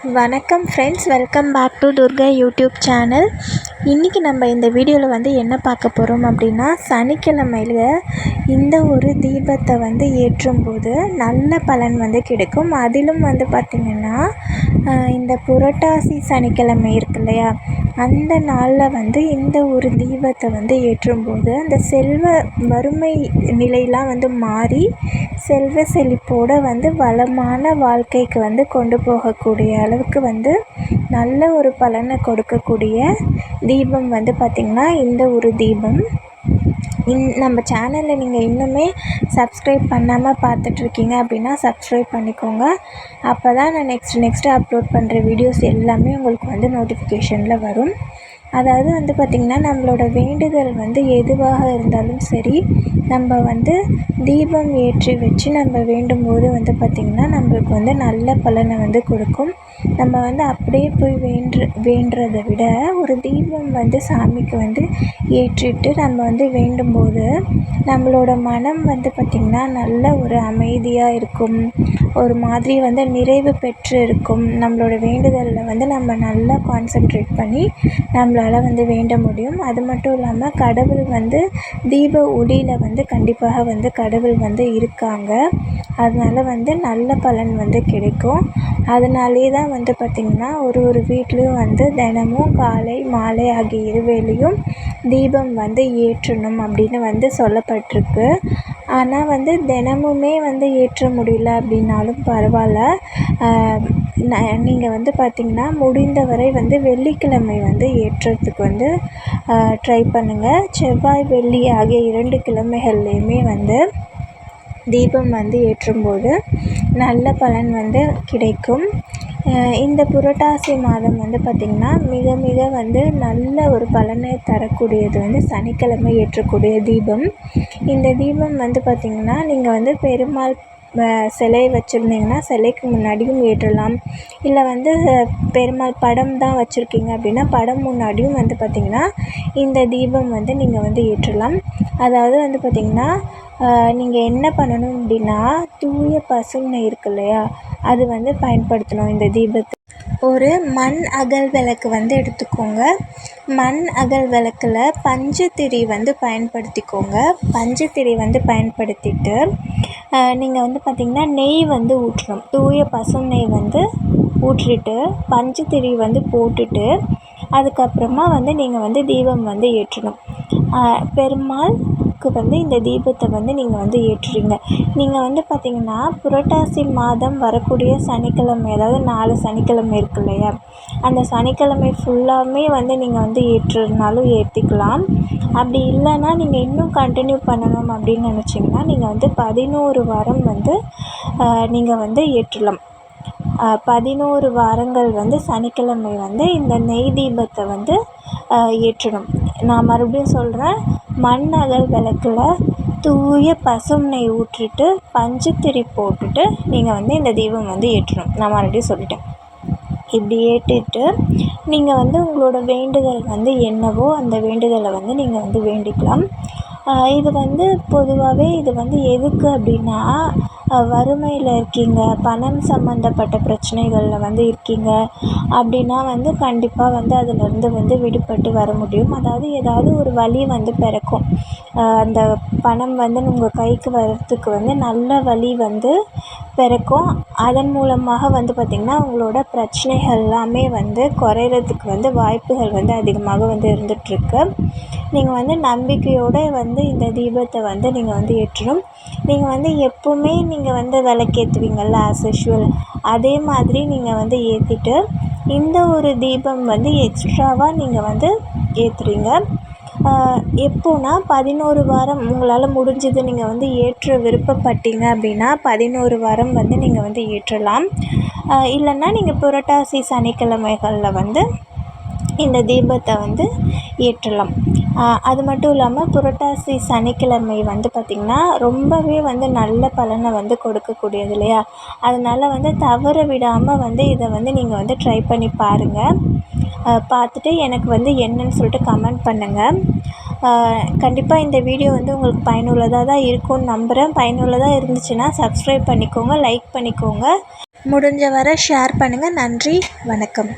வணக்கம் friends welcome back to Durga YouTube channel இன்றைக்கி நம்ம இந்த வீடியோவில் வந்து என்ன பார்க்க போகிறோம் அப்படின்னா சனிக்கிழமையில இந்த ஒரு தீபத்தை வந்து ஏற்றும்போது நல்ல பலன் வந்து கிடைக்கும். அதிலும் வந்து பார்த்திங்கன்னா இந்த புரட்டாசி சனிக்கிழமை இருக்கு இல்லையா? அந்த நாளில் வந்து இந்த ஒரு தீபத்தை வந்து ஏற்றும்போது அந்த செல்வ வறுமை நிலையெலாம் வந்து மாறி செல்வ செழிப்போடு வந்து வளமான வாழ்க்கைக்கு வந்து கொண்டு போகக்கூடிய அளவுக்கு வந்து நல்ல ஒரு பலனை கொடுக்கக்கூடிய தீபம் வந்து பார்த்திங்கன்னா இந்த ஒரு தீபம். இன் நம்ம சேனலில் நீங்கள் இன்னுமே சப்ஸ்கிரைப் பண்ணாமல் பார்த்துட்ருக்கீங்க அப்படின்னா சப்ஸ்கிரைப் பண்ணிக்கோங்க. அப்போ தான் நான் நெக்ஸ்ட் நெக்ஸ்ட்டு அப்லோட் பண்ணுற வீடியோஸ் எல்லாமே உங்களுக்கு வந்து நோட்டிஃபிகேஷனில் வரும். அதாவது வந்து பார்த்திங்கன்னா நம்மளோட வேண்டுதல் வந்து எதுவாக இருந்தாலும் சரி நம்ம வந்து தீபம் ஏற்றி வச்சு நம்ம வேண்டும்போது வந்து பார்த்திங்கன்னா நம்மளுக்கு வந்து நல்ல பலனை வந்து கொடுக்கும். நம்ம வந்து அப்படியே போய் வேண்டுற வேண்டுறதை விட ஒரு தீபம் வந்து சாமிக்கு வந்து ஏற்றிட்டு நம்ம வந்து வேண்டும்போது நம்மளோட மனம் வந்து பார்த்திங்கன்னா நல்ல ஒரு அமைதியாக இருக்கும். ஒரு மாதிரி வந்து நிறைவு பெற்று இருக்கும் நம்மளோட வேண்டுதலில் வந்து நம்ம நல்லா கான்சென்ட்ரேட் பண்ணி நம்மளால் வந்து வேண்ட முடியும். அது மட்டும் இல்லாமல் கடவுள் வந்து தீப ஒளியில் வந்து கண்டிப்பாக வந்து கடவுள் வந்து இருக்காங்க. அதனால் வந்து நல்ல பலன் வந்து கிடைக்கும். அதனாலே தான் வந்து பார்த்திங்கன்னா ஒரு ஒரு வீட்லேயும் வந்து தினமும் காலை மாலை ஆகிய இருவேளையும் தீபம் வந்து ஏற்றணும் அப்படின்னு வந்து சொல்லப்பட்டிருக்கு. ஆனால் வந்து தினமுமே வந்து ஏற்ற முடியல அப்படின்னாலும் பரவாயில்ல. நீங்கள் வந்து பார்த்திங்கன்னா முடிந்தவரை வந்து வெள்ளிக்கிழமை வந்து ஏற்றுறதுக்கு வந்து ட்ரை பண்ணுங்கள் செவ்வாய் வெள்ளி ஆகிய இரண்டு கிழமைகள்லேயுமே வந்து தீபம் வந்து ஏற்றும்போது நல்ல பலன் வந்து கிடைக்கும். இந்த புரட்டாசி மாதம் வந்து பார்த்திங்கன்னா மிக மிக வந்து நல்ல ஒரு பலனை தரக்கூடியது வந்து சனிக்கிழமை ஏற்றக்கூடிய தீபம். இந்த தீபம் வந்து பார்த்திங்கன்னா நீங்கள் வந்து பெருமாள் சிலை வச்சுருந்தீங்கன்னா சிலைக்கு முன்னாடியும் ஏற்றலாம். இல்லை வந்து பெருமாள் படம் தான் வச்சுருக்கீங்க அப்படின்னா படம் முன்னாடியும் வந்து பார்த்திங்கன்னா இந்த தீபம் வந்து நீங்கள் வந்து ஏற்றலாம். அதாவது வந்து பார்த்திங்கன்னா நீங்கள் என்ன பண்ணணும் அப்படின்னா தூய பசுமை இருக்கு இல்லையா? அது வந்து பயன்படுத்தணும் இந்த தீபத்தை. ஒரு மண் அகல் விளக்கு வந்து எடுத்துக்கோங்க. மண் அகல் விளக்கில் பஞ்சுத்திரி வந்து பயன்படுத்திக்கோங்க. பஞ்சுத்திரி வந்து பயன்படுத்திட்டு நீங்கள் வந்து பார்த்திங்கன்னா நெய் வந்து ஊற்றணும். தூய பசும் நெய் வந்து ஊற்றிட்டு பஞ்சுத்திரி வந்து போட்டுட்டு அதுக்கப்புறமா வந்து நீங்கள் வந்து தீபம் வந்து ஏற்றணும். பெருமாள் விளக்கு வந்து இந்த தீபத்தை வந்து நீங்கள் வந்து ஏற்றுறீங்க. நீங்கள் வந்து பார்த்திங்கன்னா புரட்டாசி மாதம் வரக்கூடிய சனிக்கிழமை அதாவது நாலு சனிக்கிழமை இருக்கு இல்லையா? அந்த சனிக்கிழமை ஃபுல்லாமே வந்து நீங்கள் வந்து ஏற்றுறதுனாலும் ஏற்றிக்கலாம் அப்படி இல்லைன்னா நீங்கள் இன்னும் கண்டினியூ பண்ணணும் அப்படின்னு நினச்சிங்கன்னா நீங்கள் வந்து பதினோரு வாரம் வந்து நீங்கள் வந்து ஏற்றலாம். பதினோரு வாரங்கள் வந்து சனிக்கிழமை வந்து இந்த நெய் தீபத்தை வந்து ஏற்றணும். நான் மறுபடியும் சொல்கிறேன் மண் அகல் விளக்குல தூய பசும் நெய் ஊற்றிட்டு பஞ்சுத்திரி போட்டுட்டு நீங்கள் வந்து இந்த தீபம் வந்து ஏற்றணும். நான் மறுபடியும் சொல்லிட்டேன். இப்படி ஏற்றிட்டு நீங்கள் வந்து உங்களோட வேண்டுதல் வந்து என்னவோ அந்த வேண்டுதலை வந்து நீங்கள் வந்து வேண்டிக்கலாம். இது வந்து பொதுவாகவே இது வந்து எதுக்கு அப்படின்னா வறுமையில் இருக்கீங்க பணம் சம்மந்தப்பட்ட பிரச்சனைகளில் வந்து இருக்கீங்க அப்படின்னா வந்து கண்டிப்பாக வந்து அதிலேருந்து வந்து விடுபட்டு வர முடியும். அதாவது ஏதாவது ஒரு வழி வந்து பிறக்கும். அந்த பணம் வந்து உங்கள் கைக்கு வர்றதுக்கு வந்து நல்ல வழி வந்து பிறக்கும். அதன் மூலமாக வந்து பார்த்திங்கன்னா உங்களோட பிரச்சனைகள் எல்லாமே வந்து குறையிறதுக்கு வந்து வாய்ப்புகள் வந்து அதிகமாக வந்து இருந்துகிட்ருக்கு நீங்கள் வந்து நம்பிக்கையோடு வந்து இந்த தீபத்தை வந்து நீங்கள் வந்து ஏற்றணும். நீங்கள் வந்து எப்போவுமே நீங்கள் வந்து விளக்கேற்றுவீங்கள்ல ஆஸ் யூஷுவல் அதே மாதிரி நீங்கள் வந்து ஏற்றிட்டு இந்த ஒரு தீபம் வந்து எக்ஸ்ட்ராவாக நீங்கள் வந்து ஏற்றுறீங்க எப்போன்னா பதினோரு வாரம் உங்களால் முடிஞ்சது நீங்கள் வந்து ஏற்ற விருப்பப்பட்டீங்க அப்படின்னா பதினோரு வாரம் வந்து நீங்கள் வந்து ஏற்றலாம். இல்லைன்னா நீங்கள் புரட்டாசி சனிக்கிழமைகளில் வந்து இந்த தீபத்தை வந்து ஏற்றலாம். அது மட்டும் இல்லாமல் புரட்டாசி சனிக்கிழமை வந்து பார்த்திங்கன்னா ரொம்பவே வந்து நல்ல பலனை வந்து கொடுக்கக்கூடியது இல்லையா? அதனால் வந்து தவற விடாமல் வந்து இதை வந்து நீங்கள் வந்து ட்ரை பண்ணி பாருங்கள் பார்த்துட்டு எனக்கு வந்து என்னன்னு சொல்லிட்டு கமெண்ட் பண்ணுங்கள் கண்டிப்பாக இந்த வீடியோ வந்து உங்களுக்கு பயனுள்ளதாக தான் இருக்கும்னு நம்புகிறேன் பயனுள்ளதாக இருந்துச்சுன்னா சப்ஸ்கிரைப் பண்ணிக்கோங்க லைக் பண்ணிக்கோங்க. முடிஞ்ச வரை ஷேர் பண்ணுங்கள் நன்றி வணக்கம்.